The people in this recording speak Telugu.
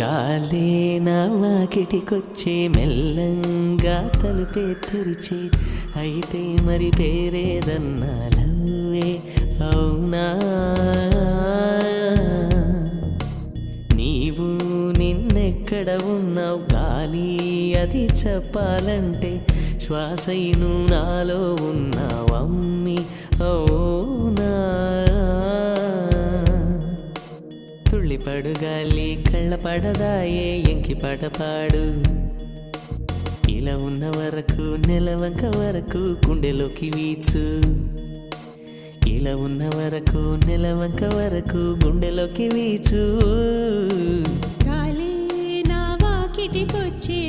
గాలే నా వాకిటికొచ్చే మెల్లంగా తలుపే తెరిచే. అయితే మరి పేరేదన్నా లవ్వే అవునా? నీవు నిన్నెక్కడ ఉన్నావు? గాలి అది చెప్పాలంటే శ్వాసైను నాలో ఉన్న తుళ్ళిపడు గాలి కళ్ళపడదాయే ఎంకి పాట పాడు ఇలా ఉన్న వరకు నెలవంక వరకు గుండెలోకి వీచు ఇలా ఉన్న వరకు నెలవంక వరకు గుండెలోకి వీచు గాలి నా వాకిటికొచ్చే